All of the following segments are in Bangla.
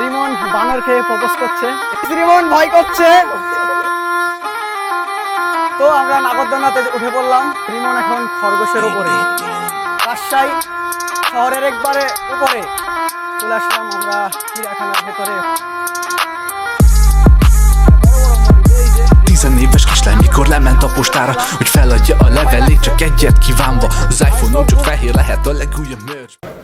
রিমন বানর খেয়ে প্রপোজ করছে রিমন ভয় করছে তো আমরা নাগরদোলনাতে উঠে পড়লাম রিমন এখন খরগোশের উপরে রাজশাহী শহরের একবারে উপরে চলে আসলাম আমরা চিড়িয়াখানার ভেতরে Tizenéves kislány, mikor lement a postára Hogy feladja a levelét, csak egyet kívánva Az iPhone úgy csak fehér lehet a legújabb merch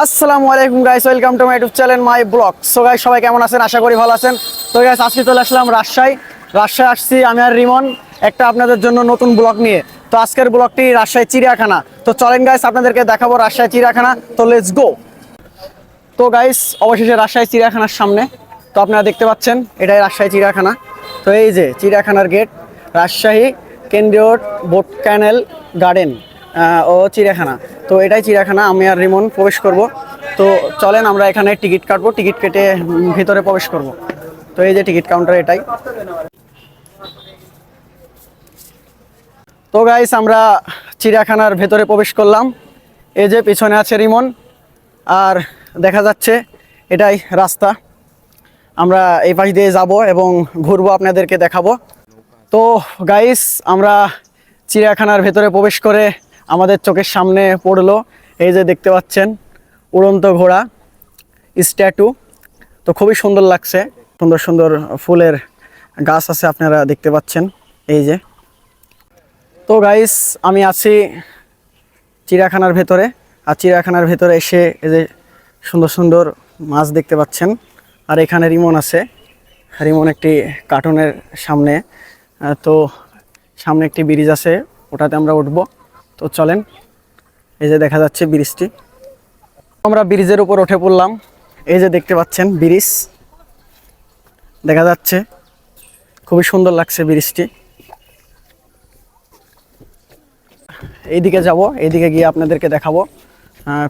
আসসালামু আলাইকুম guys welcome to my YouTube channel my blog so guys সবাই কেমন আছেন? আশা করি ভালো আছেন। তো গাইস আজকে চলে আসলাম রাজশাহী। রাজশাহী আসছি আমি আর রিমন, একটা আপনাদের জন্য নতুন ব্লগ নিয়ে। তো, আজকের ব্লগটি রাজশাহী চিড়িয়াখানা। তো, চলেন গাইস আপনাদেরকে দেখাবো রাজশাহী চিড়িয়াখানা। তো লেটস গো তো গাইস অবশেষে রাজশাহী চিড়িয়াখানার সামনে। তো, আপনারা দেখতে পাচ্ছেন, এটাই রাজশাহী চিড়িয়াখানা। তো, এই যে চিড়িয়াখানার গেট রাজশাহী কেন্দ্রীয় বোট ক্যানেল গার্ডেন ও চিড়িয়াখানা। তো এটাই চিড়িয়াখানা, আমি আর রিমন প্রবেশ করব। তো চলেন আমরা এখানে টিকিট কাটবো, টিকিট কেটে ভিতরে প্রবেশ করব। তো এই যে টিকিট কাউন্টার এটাই। তো গাইস আমরা চিড়িয়াখানার ভেতরে প্রবেশ করলাম। এই যে পিছনে আছে রিমন, আর দেখা যাচ্ছে এটাই রাস্তা। আমরা এই পাশ দিয়ে যাব এবং ঘুরবো, আপনাদেরকে দেখাবো। তো গাইস আমরা চিড়িয়াখানার ভেতরে প্রবেশ করে আমাদের চোখের সামনে পড়ল। এই যে দেখতে পাচ্ছেন, উড়ন্ত ঘোড়া, স্ট্যাটু। তো খুবই সুন্দর লাগছে। সুন্দর সুন্দর ফুলের গাছ আছে আপনারা দেখতে পাচ্ছেন, এই যে। তো গাইস আমি আছি চিড়িয়াখানার ভেতরে। আর চিড়িয়াখানার ভেতরে এসে এই যে সুন্দর সুন্দর মাছ দেখতে পাচ্ছেন। আর এখানে রিমন আছে। রিমন একটি কার্টুনের সামনে। তো সামনে একটি ব্রিজ আছে, ওটাতে আমরা উঠব। তো চলেন, এই যে দেখা যাচ্ছে ব্রিজটি। আমরা ব্রিজের উপর উঠে পড়লাম, এই যে দেখতে পাচ্ছেন ব্রিজ। দেখা যাচ্ছে খুবই সুন্দর লাগছে ব্রিজটি। এইদিকে যাব, এইদিকে গিয়ে আপনাদেরকে দেখাবো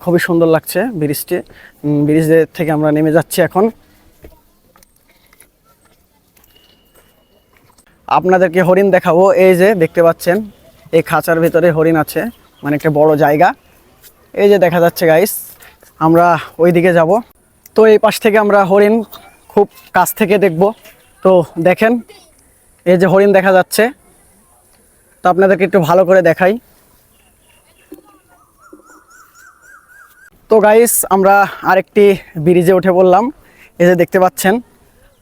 খুবই সুন্দর লাগছে ব্রিজটি। ব্রিজের থেকে আমরা নেমে যাচ্ছি এখন। আপনাদেরকে হরিণ দেখাবো, এই যে দেখতে পাচ্ছেন এই খাঁচার ভেতরে হরিণ আছে মানে একটা বড় জায়গা। এই যে দেখা যাচ্ছে গাইস আমরা ওই দিকে যাব। তো এই পাশ থেকে আমরা হরিণ খুব কাছ থেকে দেখব। তো দেখেন, এই যে হরিণ দেখা যাচ্ছে। তো আপনাদেরকে একটু ভালো করে দেখাই। তো গাইস আমরা আরেকটি ব্রিজে উঠে পড়লাম। এই যে দেখতে পাচ্ছেন।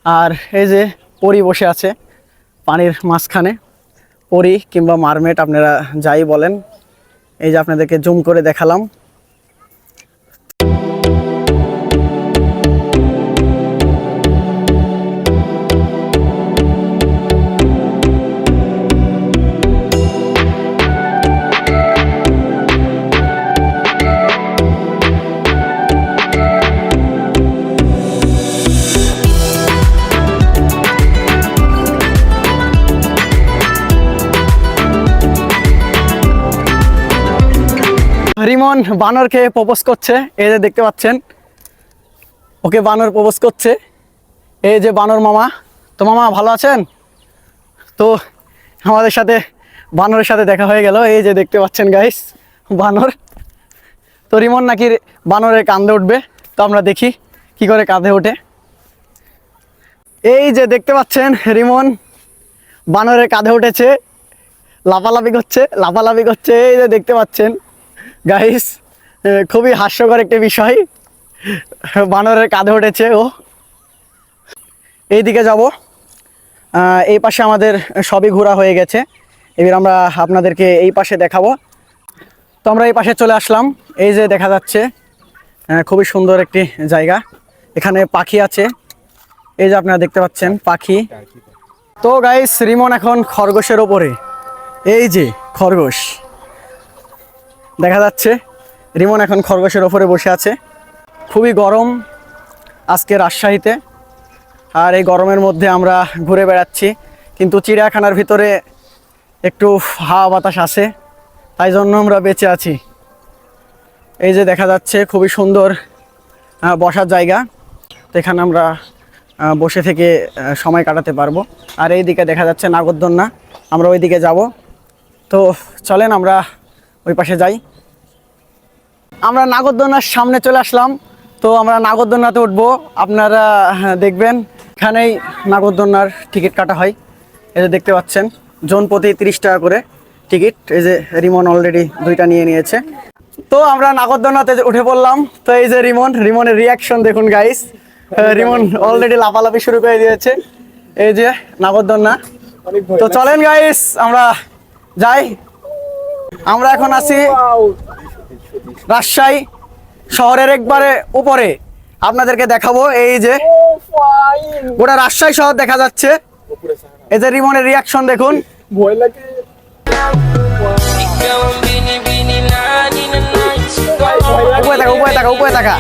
আর এই যে পরি বসে আছে পানির মাঝখানে। পরি কিংবা মারমেট আপনারা যাই বলেন এই যে আপনাদেরকে জুম করে দেখালাম। রিমন বানর খেয়ে প্রপোজ করছে, এই যে দেখতে পাচ্ছেন। ওকে বানর প্রপোজ করছে। এই যে বানর মামা। তো মামা, ভালো আছেন? তো আমাদের সাথে, বানরের সাথে দেখা হয়ে গেল। এই যে দেখতে পাচ্ছেন গাইস বানর। তো রিমন নাকি বানরের কাঁধে উঠবে। তো আমরা দেখি কি করে কাঁধে ওঠে। এই যে দেখতে পাচ্ছেন, রিমন বানরের কাঁধে উঠেছে। লাফালাফি করছে লাফালাফি করছে। এই যে দেখতে পাচ্ছেন। গাইস খুবই হাস্যকর একটি বিষয়। বানরের কাঁধে উঠেছে ও। এইদিকে যাব। এই পাশে আমাদের সবই ঘোরা হয়ে গেছে। এবার আমরা আপনাদেরকে এই পাশে দেখাবো। তো আমরা এই পাশে চলে আসলাম। এই যে দেখা যাচ্ছে খুবই সুন্দর একটি জায়গা। এখানে পাখি আছে। এই যে আপনারা দেখতে পাচ্ছেন, পাখি। তো গাইস রিমন এখন খরগোশের ওপরে। এই যে খরগোশ। দেখা যাচ্ছে। রিমন এখন খরগোশের ওপরে বসে আছে। খুবই গরম আজকে রাজশাহীতে। আর এই গরমের মধ্যে আমরা ঘুরে বেড়াচ্ছি। কিন্তু চিড়িয়াখানার ভিতরে একটু হাওয়া বাতাস আছে। তাই জন্য আমরা বেঁচে আছি। এই যে দেখা যাচ্ছে, খুবই সুন্দর বসার জায়গা। তো এখানে আমরা বসে থেকে সময় কাটাতে পারব। আর এই দিকে দেখা যাচ্ছে নাগরদন্না আমরা ওই দিকে যাব। তো চলেন আমরা ওই পাশে যাই। আমরা নাগরদোনার সামনে চলে আসলাম। তো আমরা নাগরদোলনাতে উঠবো। আপনারা হ্যাঁ, দেখবেন এখানেই নাগরদোলনার টিকিট কাটা হয়। এই যে দেখতে পাচ্ছেন জোন প্রতি তিরিশ টাকা করে টিকিট। এই যে রিমন অলরেডি দুইটা নিয়ে নিয়েছে। তো আমরা নাগরদোলনাতে যে উঠে পড়লাম। তো এই যে রিমন রিমনের রিয়াকশন দেখুন গাইস রিমন অলরেডি লাফালাফি শুরু করে দিয়েছে। এই যে নাগরদোলনা তো চলেন গাইস আমরা যাই। আমরা এখন আছি রাজশাহী শহরের একবারে উপরে। আপনাদেরকে দেখাবো এই যে গোটা রাজশাহী শহর দেখা যাচ্ছে। এই যে রিমনের রিয়াকশন দেখুন। ভয় লাগে। উপরে থাকা উপরে থাকা উপরে taka,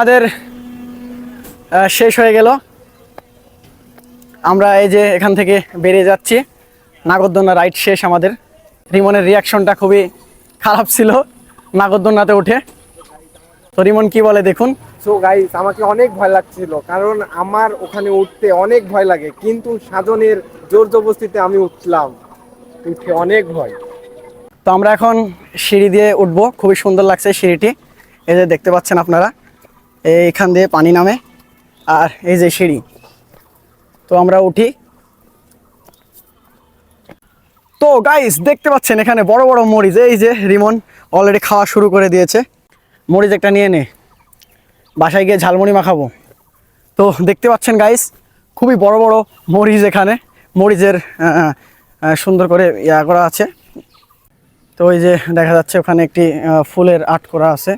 আমাদের শেষ হয়ে গেল। আমরা এই যে এখান থেকে বেরিয়ে যাচ্ছি। নাগরদোলনা রাইড শেষ আমাদের। রিমনের রিয়াকশনটা খুবই খারাপ ছিল নাগরদোনাতে উঠে। তো রিমন কি বলে দেখুন। সো গাইস আমাকে অনেক ভয় লাগছিল কারণ আমার ওখানে উঠতে অনেক ভয় লাগে কিন্তু সাজনের জোর জবস্তিতে আমি উঠলাম। উঠে অনেক ভয়। তো আমরা এখন সিঁড়ি দিয়ে উঠবো। খুবই সুন্দর লাগছে সিঁড়িটি। এই যে দেখতে পাচ্ছেন আপনারা। এইখান দিয়ে পানি নামে, আর এই যে সিঁড়ি। তো আমরা উঠি। তো গাইস দেখতে পাচ্ছেন এখানে বড় বড় মরিচ, এই যে রিমন অলরেডি খাওয়া শুরু করে দিয়েছে। মরিচ একটা নিয়ে নে। বাসায় গিয়ে ঝালমুড়ি মাখাবো। তো দেখতে পাচ্ছেন গাইস খুবই বড় বড় মরিচ এখানে। মরিচের সুন্দর করে ইয়া করা আছে। তো ওই যে দেখা যাচ্ছে ওখানে একটি ফুলের আর্ট করা আছে।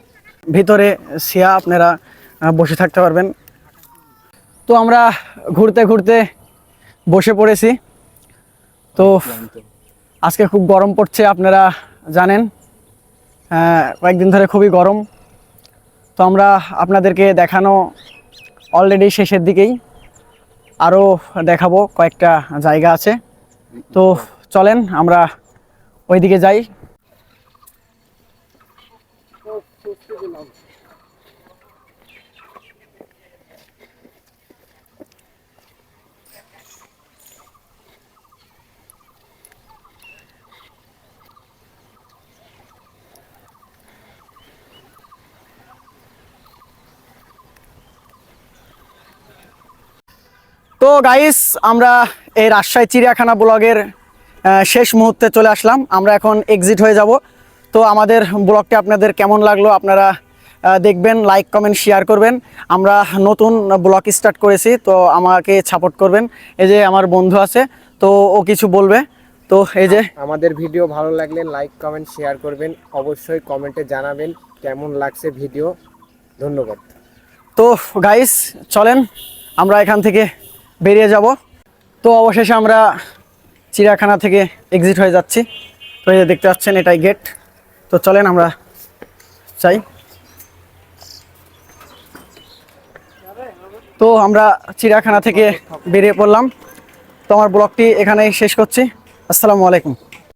ভিতরে সিয়া আপনারা বসে থাকতে পারবেন। তো আমরা ঘুরতে ঘুরতে বসে পড়েছি। তো আজকে খুব গরম পড়ছে, আপনারা জানেন। কয়েকদিন ধরে খুবই গরম। তো আমরা আপনাদেরকে দেখানো অলরেডি শেষের দিকেই। আরও দেখাবো কয়েকটা জায়গা আছে। তো চলেন, আমরা ওইদিকে যাই। তো গাইস আমরা এই রাজশাহী চিড়িয়াখানা ব্লগের শেষ মুহূর্তে চলে আসলাম। আমরা এখন এক্সিট হয়ে যাব। তো আমাদের ব্লগটি আপনাদের কেমন লাগল আপনারা দেখবেন লাইক কমেন্ট শেয়ার করবেন। আমরা নতুন ব্লগ স্টার্ট করেছি তো আমাকে সাপোর্ট করবেন। এই যে আমার বন্ধু আছে তো ও কিছু বলবে। তো এই যে আমাদের ভিডিও ভালো লাগলে লাইক কমেন্ট শেয়ার করবেন। অবশ্যই কমেন্টে জানাবেন কেমন লাগছে ভিডিও ধন্যবাদ। তো গাইস চলেন। আমরা এখান থেকে বেরিয়ে যাব। তো অবশেষে আমরা চিড়িয়াখানা থেকে এক্সিট হয়ে যাচ্ছি। তো এই দেখতে পাচ্ছেন এটাই গেট তো চলেন আমরা চাই তো আমরা চিড়িয়াখানা থেকে বেরিয়ে পড়লাম। তো আমার ব্লগটি এখানেই শেষ করছি। আসসালামু আলাইকুম।